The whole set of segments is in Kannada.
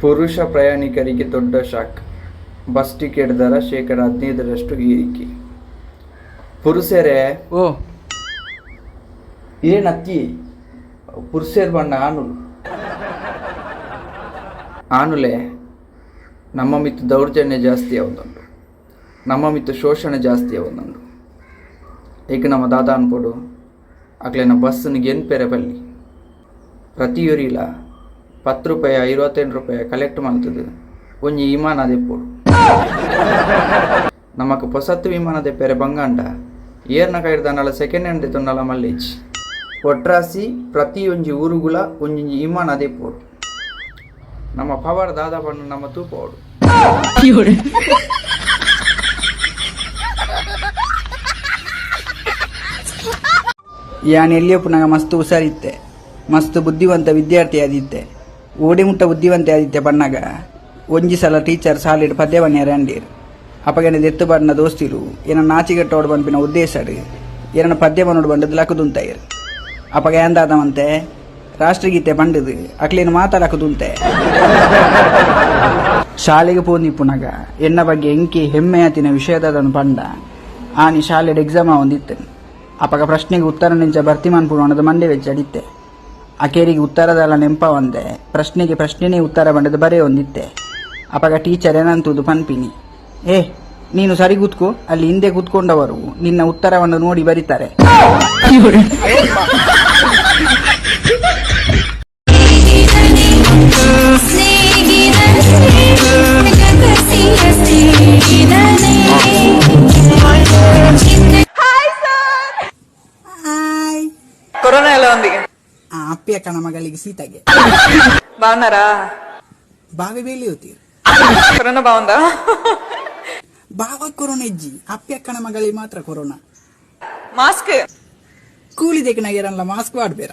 ಪುರುಷ ಪ್ರಯಾಣಿಕರಿಗೆ ದೊಡ್ಡ ಶಾಕ್. ಬಸ್ ಟಿಕೆಟ್ ದರ ಶೇಕಡ ಹದಿನೈದರಷ್ಟು ಏರಿಕೆ. ಪುರುಷರೇ ಓ. ಏನಕ್ಕಿ ಪುರುಷರ ಬಣ್ಣ ಆನುಲ್ ಆನುಲೆ ನಮ್ಮ ಮಿತ್ತು ದೌರ್ಜನ್ಯ ಜಾಸ್ತಿ ಆವೊಂದುಂಡು ನಮ್ಮ ಮಿತ್ತು ಶೋಷಣೆ ಜಾಸ್ತಿ ಆವೊಂದುಂಡು ಈಗ ನಮ್ಮ ದಾದ ಅನ್ಪಡು ನಮ್ಮ ಬಸ್ಸನಿಗೆ ಏನು ಪೆರೆ ಬಲ್ಲಿ. ಪ್ರತಿಯೂರಿಲ್ಲ ಪತ್ತು ರೂಪಾಯಿ ಐವತ್ತೆಂಟು ರೂಪಾಯಿ ಕಲೆಕ್ಟ್ ಮಾಡ್ತದೆ ಒಂಜಿ ವಿಮಾನ ದೆಪ್ಪೋಡು ನಮಕ್ ಪೊಸತ್ತು ವಿಮಾನ ದೆಪ್ಪೆರೆ ಬಂಗಾಂಡ. ಏರ್ನ ಕೈಡ್ದನಲ ಸೆಕೆಂಡ್ ಹ್ಯಾಂಡ್ ದೆತ್ತೊಂಡಲ ಮಲ್ಲೇಜ್ ಒಟ್ರಾಸಿ ಪ್ರತಿಯೊಂಜಿ ಊರುಗುಲ ಒಂಜಿ ವಿಮಾನ ದೆಪ್ಪೋಡು ನಮ್ಮ ಪವರ್ ದಾದ ಬಣ್ಣ ನಮ್ಮ ತೂಪೋಡು ಯಾನ್ ಎಲ್ಲಿಯಪ್ಪು ನಂಗೆ ಮಸ್ತ್ ಹುಷಾರಿತ್ತೆ. ಮಸ್ತ್ ಬುದ್ಧಿವಂತ ವಿದ್ಯಾರ್ಥಿ ಆದಿತ್ತೆ ಓಡಿ ಮುಟ್ಟ ಬುದ್ಧಿವಂತೆ ಆದಿತ್ಯ ಬಣ್ಣಗ ಒಂಜಿ ಸಲ ಟೀಚರ್ ಸಾಲಿಡ್ ಪದ್ಯವನ್ನೇ ರಂಡೀರ್ ಅಪಗನೆ ದೆತ್ತು ಬಣ್ಣ ದೋಸ್ತಿರು ಏನ ನಾಚಿಗೆಟ್ಟೋಡು ಬಂಪಿನ ಉದ್ದೇಶಡು ಏನ ಪದ್ಯವ ಬನ್ನೋಡು ಬಂಡದು ಲಕ್ಕದುಂತಾಯಿರ್ ಅಪಗ ಎಂದಾದವಂತೆ ರಾಷ್ಟ್ರಗೀತೆ ಬಂಡದು ಅಕ್ಲೇನು ಮಾತಾಡಕುದುಂತೆ ಶಾಲೆಗೆ ಪೋಂದಿಪ್ಪುನಗ ಎನ್ನ ಬಗ್ಗೆ ಎಂಕಿ ಹೆಮ್ಮೆಯತಿನ ವಿಷಯದದನ್ನು ಪಂಡ ಆನಿ ಶಾಲೆಡ್ ಎಕ್ಸಾಮ ಒಂದಿತ್ತೆ ಅಪಗ ಪ್ರಶ್ನೆಗೆ ಉತ್ತರ ನಿಂಚ ಭರ್ತಿ ಮನ್ಪುಣದ ಮಂಡೆ ವೆಚ್ಚ ಅಡಿತ್ತೆ ಅಕೇರಿಗೆ ಉತ್ತರದಲ್ಲ ನೆಂಪ ಒಂದೆ. ಪ್ರಶ್ನೆಗೆ ಪ್ರಶ್ನೆನೇ ಉತ್ತರ ಬಂಡದ ಬರೇ ಒಂದಿತ್ತೆ. ಅಪಗ ಟೀಚರ್ ಏನಂತುದು ಪನ್ಪಿನಿ. ಏ ನೀನು ಸರಿ ಕೂತ್ಕೋ. ಅಲ್ಲಿ ಹಿಂದೆ ಕೂತ್ಕೊಂಡವರು ನಿನ್ನ ಉತ್ತರವನ್ನು ನೋಡಿ ಬರೀತಾರೆ. ಕೊರೋನಾ ಎಲ್ಲ ಒಂದಿಗೆ. ಅಪ್ಪಿ ಅಕ್ಕನ ಮಗಳಿಗೆ ಸೀತಾಗೆ బాగున్నారా ಬಾವಿ ಬೇಲಿ ಹೋತೀರಿ కరోనా బాగుందా ಬಾವ ಕೊರೋನಾ ಇಜ್ಜಿ ಅಪ್ಪಿ ಅಕ್ಕನ ಮಗಳಿಗೆ ಮಾತ್ರ ಕೊರೋನಾ మాస్క్ ಕೂಲಿ ತೆಗಿನಾಗಿರಲ್ಲ ಮಾಸ್ಕ್ ಮಾಡ್ಬೇರ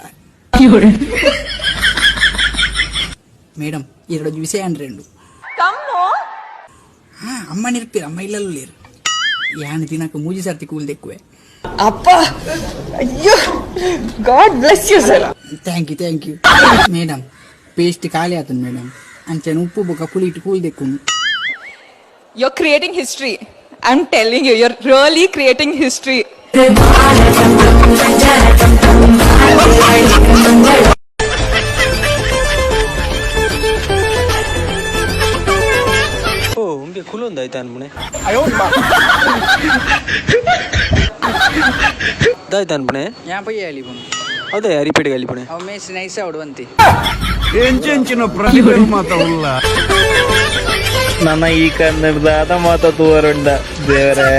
ಮೇಡಮ್ ಎರಡು ವಿಷಯ ಅಂಡ್ರೆಂಡು కమ్ము ಹಾ ಅಮ್ಮ ನಿರ್ಪಿರ ಅಮ್ಮ ಇಲ್ಲಲ್ಲೂ ಲೇರು ಯಾನ್ ದಿನಕ್ಕೆ ಮೂಜಿ ಸರ್ತಿ ಕೂಲ್ ತೆಕ್ಕುವೆ అబ్బా అయ్యో God bless you sir thank you thank you madam paste ఖాళీ అతను మేడం అంచెను ఉప్పు బొక్క పులి ఇటు కూలి తెక్కుంది your creating history I'm telling you your really creating history ಓ ಕುಲು ಒಂದು ಆಯ್ತಾ ಅನ್ಮಣೆ? ದಾಯ್ತಾ ಅನ್ಪಣೆ ಅದೇ ರಿಪೀಟ್ ಅಲ್ಲಿಪಣೆ ಅವ ಮೇಸ್ ನೈಸ್ ಅವಡುವಂತೆ ಎಂಚೆಂಚಿನ ಪ್ರತಿಭೆ ನನ್ನ ಈ ಕನ್ನಡದ ಮಾತ ತೋರುಂಡ ದೇವರೇ.